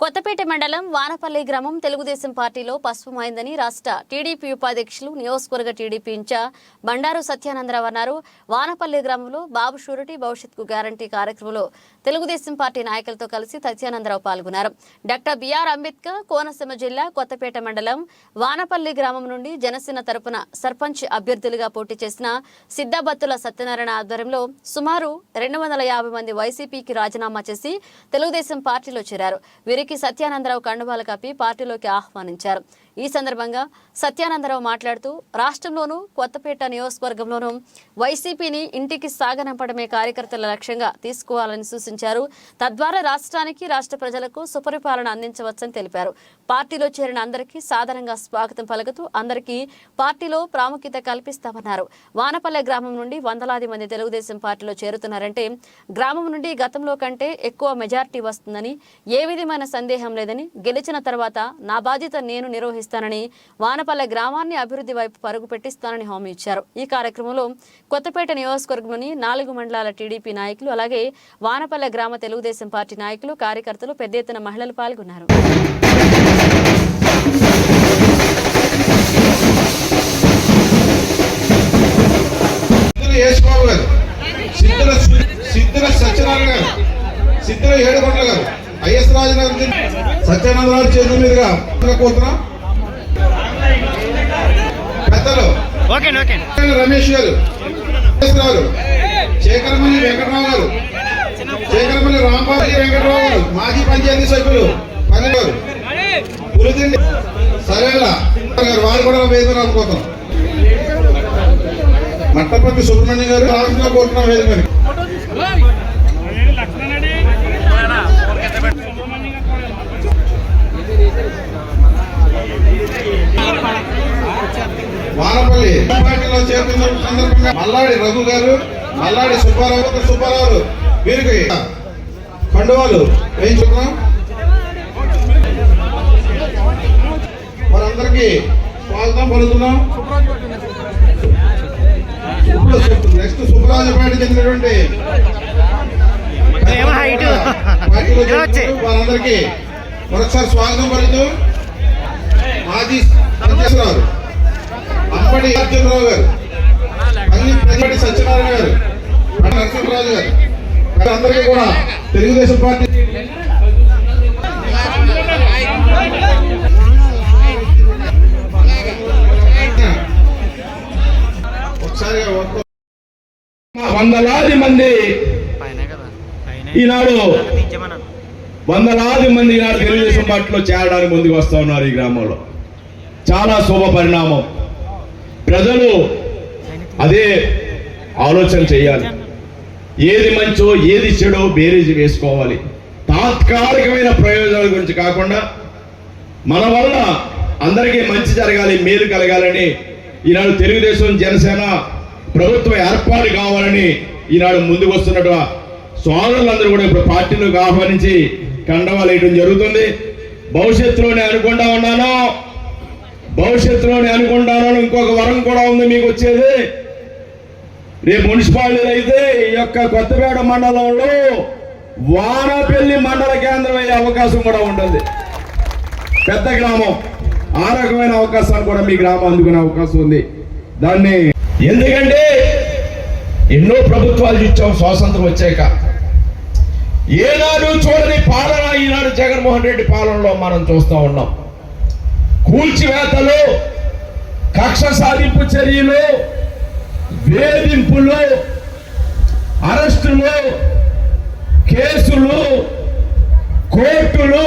కొత్తపేట మండలం వానపల్లి గ్రామం తెలుగుదేశం పార్టీలో పసుపుమైందని రాష్ట్ర టీడీపీ ఉపాధ్యక్షులు నియోజకవర్గ టీడీపీ ఇన్ఛార్జ్ బండారు సత్యానందరావు అన్నారు. వానపల్లి గ్రామంలో బాబు షూరిటీ భవిష్యత్కు గ్యారంటీ కార్యక్రమంలో తెలుగుదేశం పార్టీ నాయకులతో కలిసి సత్యానందరావు పాల్గొన్నారు. డాక్టర్ బిఆర్ అంబేద్కర్ కోనసీమ జిల్లా కొత్తపేట మండలం వానపల్లి గ్రామం నుండి జనసేన తరపున సర్పంచ్ అభ్యర్థులుగా పోటీ చేసిన సిద్ధాబత్తుల సత్యనారాయణ ఆధ్వర్యంలో సుమారు రెండు వందల యాభై మంది వైసీపీకి రాజీనామా చేసి తెలుగుదేశం పార్టీలో చేరారు. వీరికి సత్యానందరావు కండువాలు కప్పి పార్టీలోకి ఆహ్వానించారు. ఈ సందర్భంగా సత్యానందరావు మాట్లాడుతూ రాష్ట్రంలోనూ కొత్తపేట నియోజకవర్గంలోనూ వైసీపీని ఇంటికి సాగనంపడమే కార్యకర్తల లక్ష్యంగా తీసుకోవాలని సూచించారు. తద్వారా రాష్ట్రానికి రాష్ట్ర ప్రజలకు సుపరిపాలన అందించవచ్చని తెలిపారు. పార్టీలో చేరిన అందరికీ సాధారణంగా స్వాగతం పలుకుతూ అందరికీ పార్టీలో ప్రాముఖ్యత కల్పిస్తామన్నారు. వానపల్లె గ్రామం నుండి వందలాది మంది తెలుగుదేశం పార్టీలో చేరుతున్నారంటే గ్రామం నుండి గతంలో కంటే ఎక్కువ మెజార్టీ వస్తుందని ఏ విధమైన సందేహం లేదని గెలిచిన తర్వాత నా బాధ్యత నేను నిర్వహిస్తాను నిర్వహిస్తానని వానపల్లె గ్రామాన్ని అభివృద్ధి వైపు పరుగు పెట్టిస్తానని హామీ ఇచ్చారు. ఈ కార్యక్రమంలో కొత్తపేట నియోజకవర్గంలోని నాలుగు మండలాల టీడీపీ నాయకులు అలాగే వానపల్లె గ్రామ తెలుగుదేశం పార్టీ నాయకులు కార్యకర్తలు పెద్ద ఎత్తున మహిళలు పాల్గొన్నారు. సిద్ధుల గారు సత్యనారాయణ గారు సిద్ధుల ఏడుకొండల గారు ఐఎస్ రాజనగర్ సత్యానందరావు చేతుల మీదుగా కోరుతున్నాం ఓకే ఓకే రమేష్ గారు గారు శేఖరమల్లి వెంకటరావు గారు శేఖరమల్లి రాంబాబు వెంకటరావు గారు మాజీ పంచాయతీ సభ్యులు పని గారు గారు వారు కూడా వేదిక రాకపోతాం మట్టపల్లి సుబ్రహ్మణ్యం గారు రాష్ట్రంలో కోరుతున్నాం వేదిక వానపల్లి పార్టీలో చేరుతున్న సందర్భంగా మల్లాడి రఘు గారు మల్లాడి సుబ్బారావు సుబ్బారావు వీరికి కండువాలు వేయించుకున్నాం. వారందరికీ స్వాగతం పలుకుతున్నాం. నెక్స్ట్ సుబ్బరాజపేట చెందినటువంటి. వారందరికీ మరొకసారి స్వాగతం పలుకుతూ మాజీ సంజయరావు అర్జునరావు గారు సత్యనారాయణ గారు నరసింహరాజు గారు అందరికీ కూడా తెలుగుదేశం పార్టీ వందలాది మంది ఈనాడు వందలాది మంది ఈనాడు తెలుగుదేశం పార్టీలో చేరడానికి ముందుకు వస్తూ ఉన్నారు ఈ గ్రామంలో. చాలా శుభ పరిణామం ప్రజలు అదే ఆలోచన చేయాలి. ఏది మంచో ఏది చెడో బేరేజ్ వేసుకోవాలి. తాత్కాలికమైన ప్రయోజనాల గురించి కాకుండా మన వలన అందరికీ మంచి జరగాలి మేలు కలగాలని ఈనాడు తెలుగుదేశం జనసేన ప్రభుత్వం ఏర్పాటు కావాలని ఈనాడు ముందుకు వస్తున్నట్టు సోదరులందరూ కూడా ఇప్పుడు పార్టీలోకి ఆహ్వానించి కండవాలు వేయడం జరుగుతుంది. భవిష్యత్తులోనే అనుకుంటా ఉన్నాను. భవిష్యత్తులోనే అనుకుంటాను ఇంకొక వరం కూడా ఉంది మీకు వచ్చేది. రేపు మున్సిపాలిటీ అయితే ఈ యొక్క కొత్తపేట మండలంలో వానపల్లి మండల కేంద్రం అయ్యే అవకాశం కూడా ఉంటుంది. పెద్ద గ్రామం. ఆ రకమైన అవకాశాలు కూడా మీ గ్రామం అందుకునే అవకాశం ఉంది. దాన్ని ఎందుకంటే ఎన్నో ప్రభుత్వాలు ఇచ్చాం స్వాతంత్రం వచ్చాక. ఏనాడు చూడని పాలన ఈనాడు జగన్మోహన్ రెడ్డి పాలనలో మనం చూస్తూ ఉన్నాం. కూల్చివేతలు కక్ష సాధింపు చర్యలు వేధింపులు అరెస్టులు కేసులు కోర్టులు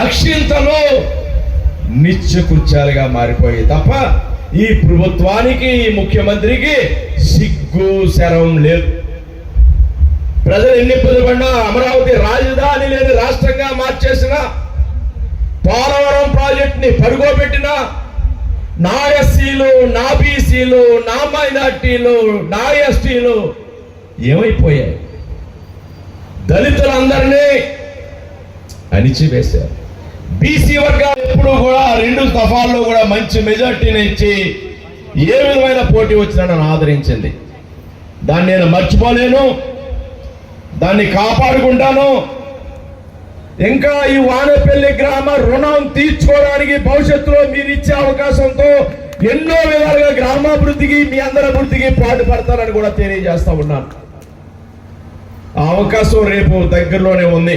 అక్షింతలు నిత్యకృత్యాలుగా మారిపోయాయి తప్ప ఈ ప్రభుత్వానికి ఈ ముఖ్యమంత్రికి సిగ్గు శరం లేదు. ప్రజలు ఎన్ని ఇబ్బంది పడినా అమరావతి రాజధాని లేని రాష్ట్రంగా మార్చేసిన పోలవరం ప్రాజెక్ట్ని పరుగోబెట్టిన నా ఎస్సీలు నా బీసీలు నా మైనార్టీలు నా ఎస్టీలు ఏమైపోయాయి? దళితులందరినీ అణిచివేశారు. బీసీ వర్గాలు ఎప్పుడు కూడా రెండు దఫాల్లో కూడా మంచి మెజార్టీని ఇచ్చి ఏ విధమైన పోటీ వచ్చినా నన్ను ఆదరించింది. దాన్ని నేను మర్చిపోలేను. దాన్ని కాపాడుకుంటాను. ఇంకా ఈ వానపల్లి గ్రామ రుణం తీర్చుకోవడానికి భవిష్యత్తులో మీరు ఇచ్చే అవకాశంతో ఎన్నో విధాలుగా గ్రామాభివృద్ధికి మీ అందరి అభివృద్ధికి పాటుపడతారని కూడా తెలియజేస్తా ఉన్నాను. ఆ అవకాశం రేపు దగ్గరలోనే ఉంది.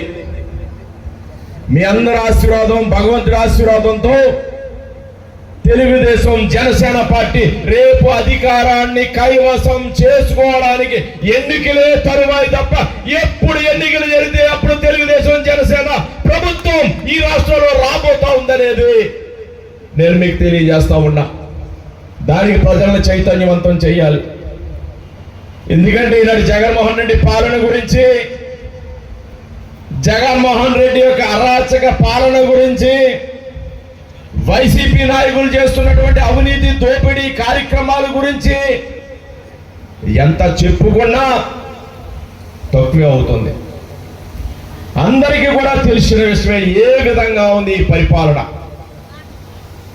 మీ అందరి ఆశీర్వాదం భగవంతుడి ఆశీర్వాదంతో తెలుగుదేశం జనసేన పార్టీ రేపు అధికారాన్ని కైవసం చేసుకోవడానికి ఎన్నికలే తరువాయి తప్ప ఎప్పుడు ఎన్నికలు జరిగితే అప్పుడు తెలుగుదేశం జనసేన ప్రభుత్వం ఈ రాష్ట్రంలో రాబోతా ఉందనేది నేను మీకు తెలియజేస్తా ఉన్నా. దానికి ప్రజలను చైతన్యవంతం చేయాలి. ఎందుకంటే ఈనాడు జగన్మోహన్ రెడ్డి పాలన గురించి జగన్మోహన్ రెడ్డి యొక్క అరాచక పాలన గురించి వైసీపీ నాయకులు చేస్తున్నటువంటి అవినీతి దోపిడీ కార్యక్రమాల గురించి ఎంత చెప్పుకున్నా తక్కువే అవుతుంది. అందరికీ కూడా తెలిసిన విషయమే ఏ విధంగా ఉంది ఈ పరిపాలన?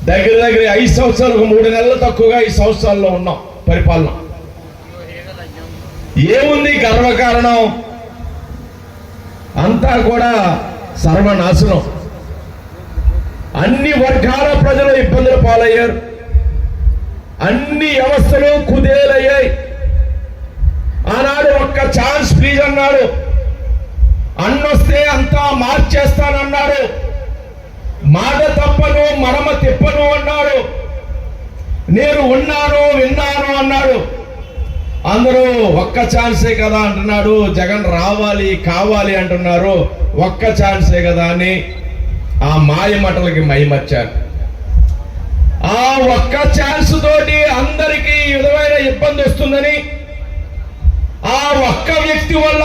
దగ్గర దగ్గర ఐదు సంవత్సరాలకు మూడు నెలలు తక్కువగా ఈ సంవత్సరాల్లో ఉన్నాం పరిపాలన. ఏముంది గర్వకారణం? అంతా కూడా సర్వనాశనం. అన్ని వర్గాల ప్రజలు ఇబ్బందులు పాలయ్యారు. అన్ని వ్యవస్థలు కుదేలయ్యాయి. ఆనాడు ఒక్క ఛాన్స్ ప్లీజ్ అన్నాడు అన్నొస్తే అంతా మార్చేస్తానన్నాడు. మాట తప్పను మడమ తిప్పను అన్నాడు. నేను ఉన్నాను విన్నాను అన్నాడు. అందరూ ఒక్క ఛాన్సే కదా అంటున్నాడు. జగన్ రావాలి కావాలి అంటున్నారు. ఒక్క ఛాన్సే కదా అని ఆ మాయ మాటలకి మైమర్చారు. ఆ ఒక్క ఛాన్స్ తోటి అందరికీ విధమైన ఇబ్బంది వస్తుందని ఆ ఒక్క వ్యక్తి వల్ల